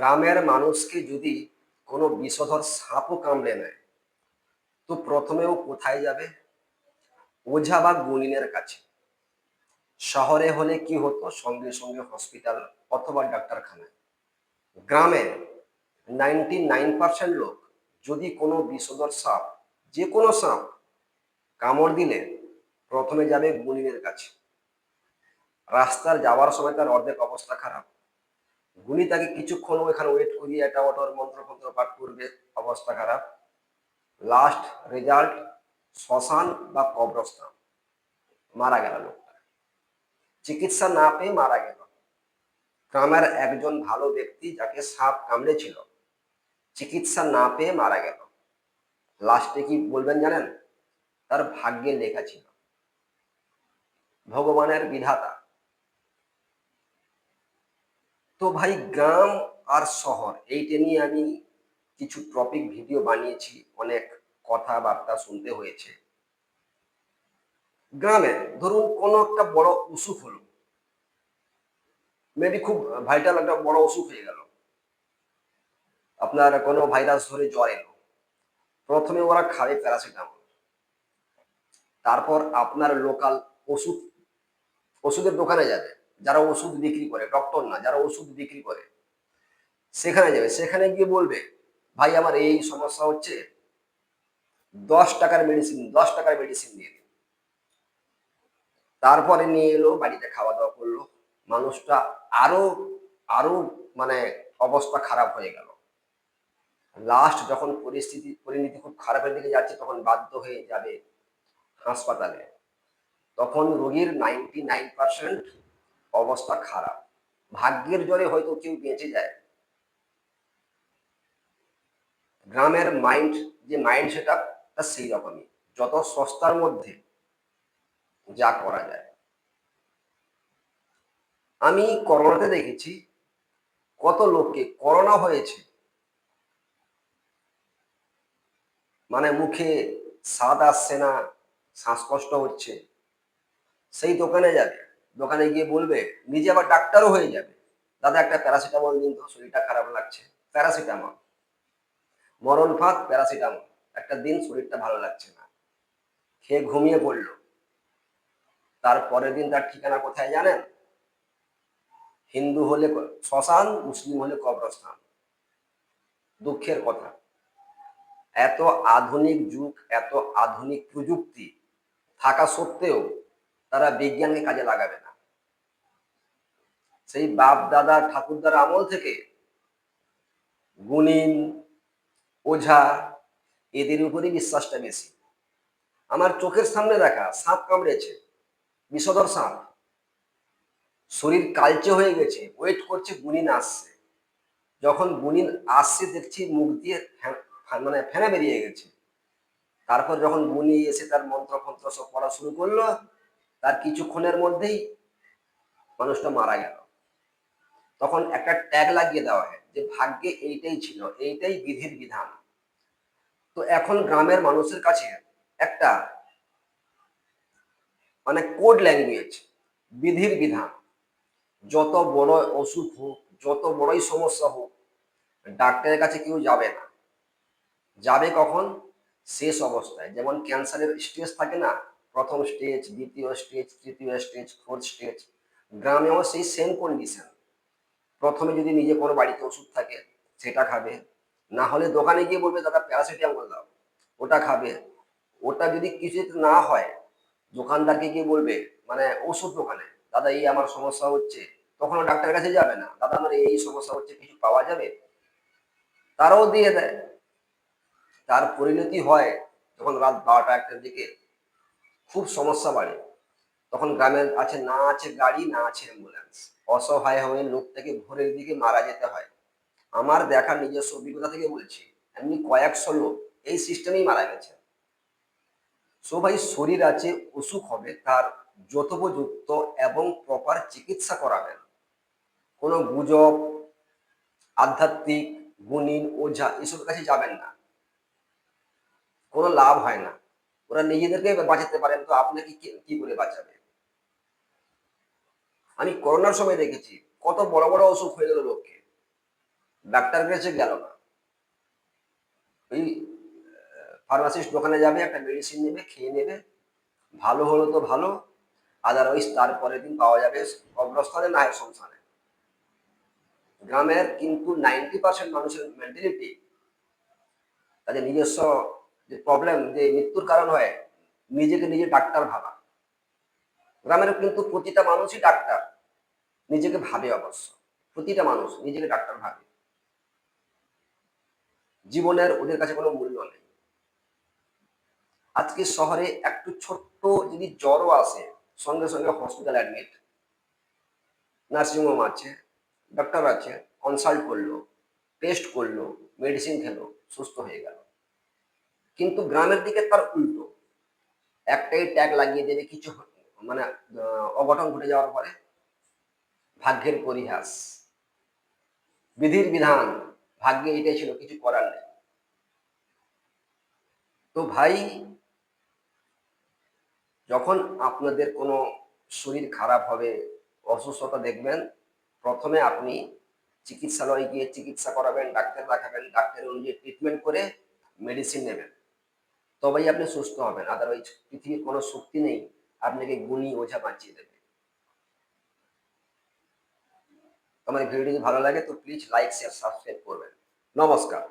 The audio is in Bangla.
গ্রামের মানুষকে যদি কোনো বিষধর সাপও কামড়ে নেয়, তো প্রথমেও কোথায় যাবে? ওঝা বা গুনিনের কাছে। শহরে হলে কি হতো? সঙ্গে সঙ্গে হসপিটাল অথবা ডাক্তারখানায়। গ্রামে নাইনটি নাইন পার্সেন্ট লোক যদি কোনো বিষধর সাপ, যে কোনো সাপ, কামড় দিলে প্রথমে যাবে গুনিনের কাছে। রাস্তার যাওয়ার সময় তার অর্ধেক অবস্থা খারাপ। গুনি তাকে কিছুক্ষণ ওখানে ওয়েট করিয়ে এটা অটোর মন্ত্র ফন্ত্র পাঠ করবে, অবস্থা খারাপ। লাস্ট রেজাল্ট শ্মশান বা কবরস্থান। মারা গেল লোকটা। চিকিৎসা না পেয়ে মারা গেল। গ্রামের একজন ভালো ব্যক্তি যাকে সাপ কামড়েছিল, চিকিৎসা না পেয়ে মারা গেল। লাস্টে কি বলবেন জানেন? তার ভাগ্যে লেখা ছিল। ভগবানের বিধাতা। তো ভাই, গ্রাম আর শহর, এইটা নিয়ে আমি কিছু টপিক ভিডিও বানিয়েছি, অনেক কথাবার্তা শুনতে হয়েছে। গ্রামে ধরুন কোনো একটা বড় অসুখ হলো। মেবি খুব ভাইটাল একটা বড় অসুখ হয়ে গেল। আপনার কোনো ভাইরাস ধরে জ্বর এলো। প্রথমে ওরা খাবে প্যারাসিটামল তারপর আপনার লোকাল ওষুধ, ওষুধের দোকানে যাবে। যারা ওষুধ বিক্রি করে ডক্টর না, যারা ওষুধ বিক্রি করে, সেখানে যাবে। সেখানে গিয়ে বলবে, ভাই, আমার এই সমস্যা হচ্ছে, দশ টাকার মেডিসিন দশ টাকার মেডিসিন দিয়ে দিন তারপরে নিয়ে এলো, বাড়িতে খাওয়া দাওয়া করল। মানুষটা আরও আরও মানে অবস্থা খারাপ হয়ে গেল। লাস্ট যখন পরিস্থিতি, পরিণতি খুব খারাপের দিকে যাচ্ছে, তখন বাধ্য হয়ে যাবে হাসপাতালে। তখন রোগীর নাইনটি নাইন পার্সেন্ট অবস্থা খারাপ। ভাগ্যের জোরে হয়তো কেউ বেঁচে যায়। গ্রামের মাইন্ড যে মাইন্ড সেট তা সেই রকমই যত সস্তার মধ্যে যা করা যায়। আমি করোনাতে দেখেছি, কত লোককে করোনা হয়েছে। মানে মুখে স্বাদ আসছে না, শ্বাসকষ্ট হচ্ছে। সেই দোকানে যাবে। দোকানে গিয়ে বলবে, নিজে আবার ডাক্তারও হয়ে যাবে। দাদা, একটা প্যারাসিটামল দিন তো, শরীরটা খারাপ লাগছে। প্যারাসিটামল। মরণ ফাঁদ, প্যারাসিটামল। একটা দিন শরীরটা ভালো লাগছে না। খেয়ে ঘুমিয়ে পড়ল। তার পরের দিন তার ঠিকানা কোথায় জানেন? হিন্দু হলে শ্মশান, মুসলিম হলে কবরস্থান। দুঃখের কথা। এত আধুনিক যুগ, এত আধুনিক প্রযুক্তি থাকা সত্ত্বেও তারা বিজ্ঞানকে কাজে লাগাবে না। সেই বাপ দাদা ঠাকুরদার আমল থেকে গুণিন, ওঝা এদের উপরই বিশ্বাসটা বেশি। আমার চোখের সামনে দেখা, সাপ কামড়েছে, বিষধর সাপ। শরীর কালচে হয়ে গেছে, ওয়েট করছে গুণিন আসছে। যখন গুণিন আসছে দেখছি মুখ দিয়ে মানে ফেনা বেরিয়ে গেছে। তারপর যখন গুণি এসে তার মন্ত্র ফন্ত্র সব পড়া শুরু করল তার কিছুক্ষণের মধ্যেই মানুষটা মারা গেল। তখন একটা ট্যাগ লাগিয়ে দেওয়া হয় যে ভাগ্যে এইটাই ছিল, এইটাই বিধির বিধান। তো এখন গ্রামের মানুষের কাছে একটা মানে কোড ল্যাঙ্গুয়েজ বিধির বিধান। যত বড় অসুখ হোক, যত বড়ই সমস্যা হোক, ডাক্তারের কাছে কেউ যাবে না। যাবে কখন? শেষ অবস্থায়। যেমন ক্যান্সারের স্টেজ থাকে না প্রথম স্টেজ দ্বিতীয় স্টেজ তৃতীয় স্টেজ ফোর্থ স্টেজ গ্রামেও সেই সেম কন্ডিশন প্রথমে যদি নিজে কোনো বাড়িতে ওষুধ থাকে, সেটা খাবে। না হলে দোকানে গিয়ে বলবে, দাদা প্যারাসিটামল দাও। ওটা খাবে। ওটা যদি কিছু না হয়, দোকানদারকে গিয়ে বলবে মানে ওষুধ দোকানে। দাদা, এই আমার সমস্যা হচ্ছে। তখনও ডাক্তারের কাছে যাবে না। দাদা আমার এই সমস্যা হচ্ছে, কিছু পাওয়া যাবে? তারাও দিয়ে দেয়। তার পরিণতি হয় যখন রাত বারোটা একটার দিকে। খুব সমস্যা বাড়ে। তখন গ্রামের আছে, না আছে গাড়ি, না আছে অ্যাম্বুলেন্স অসহায় হয়ে লোকটাকে ভোরের দিকে মারা যেতে হয়। আমার দেখা নিজস্ব অভিজ্ঞতা থেকে বলছি, এমনি কয়েকশো লোক এই সিস্টেমেই মারা গেছে। সো ভাই, শরীর আছে, অসুখ হবে, তার যথোপযুক্ত এবং প্রপার চিকিৎসা করাবেন। কোনো গুজব, আধ্যাত্মিক, গুণিন, ওঝা, এসবের কাছে যাবেন না। কোনো লাভ হয় না। ওরা নিজেদেরকে বাঁচাতে পারেন, তো আপনাকে কি করে বাঁচাবে? আমি করোনার সময় দেখেছি, কত বড় বড় অসুখ হয়ে গেল লোককে। ডাক্তার কাছে গেল না। ওই ফার্মাসিস্ট দোকানে যাবে, একটা মেডিসিন নেবে, খেয়ে নেবে। ভালো হলো তো ভালো আদারওয়াইজ তারপরের দিন পাওয়া যাবে কবরস্থানে, না হয় সংসারে গ্রামের কিন্তু নাইনটি পার্সেন্ট মানুষের মেন্টালিটি তাদের নিজস্ব যে প্রবলেম যে মৃত্যুর কারণ হয় নিজেকে নিজে ডাক্তার ভাবা। গ্রামের কিন্তু প্রতিটা মানুষই ডাক্তার। নিজেকে ভাবে অবশ্য। প্রতিটা মানুষ নিজেকে ডাক্তার ভাবে। জীবনের ওদের কাছে কোনো মূল্য নেই। আজকে শহরে একটু ছোট্ট যদি জ্বরও আসে, সঙ্গে সঙ্গে হসপিটাল অ্যাডমিট নার্সিংহোম আছে ডাক্তার আছে কনসাল্ট করল টেস্ট করল মেডিসিন খেলো, সুস্থ হয়ে গেল। কিন্তু গ্রামের দিকে তার উল্টো। একটাই ট্যাগ লাগিয়ে দেবে কিছু মানে অঘটন ঘটে যাওয়ার পরে। ভাগ্যের পরিহাস। বিধির বিধান। ভাগ্যে এটাই ছিল, কিছু করার নেই। তো ভাই, যখন আপনাদের কোনো শরীর খারাপ হবে, অসুস্থতা দেখবেন, প্রথমে আপনি চিকিৎসালয়ে গিয়ে চিকিৎসা করাবেন, ডাক্তার দেখাবেন ডাক্তার অনুযায়ী ট্রিটমেন্ট করে মেডিসিন নেবেন। তবেই আপনি সুস্থ হবেন আদারওয়াইজ পৃথিবীর কোনো শক্তি নেই, আপনাকে গুণী ওঝা বাঁচিয়ে দেবে। আমার ভিডিও যদি ভালো লাগে তো প্লিজ লাইক শেয়ার সাবস্ক্রাইব করবেন। নমস্কার।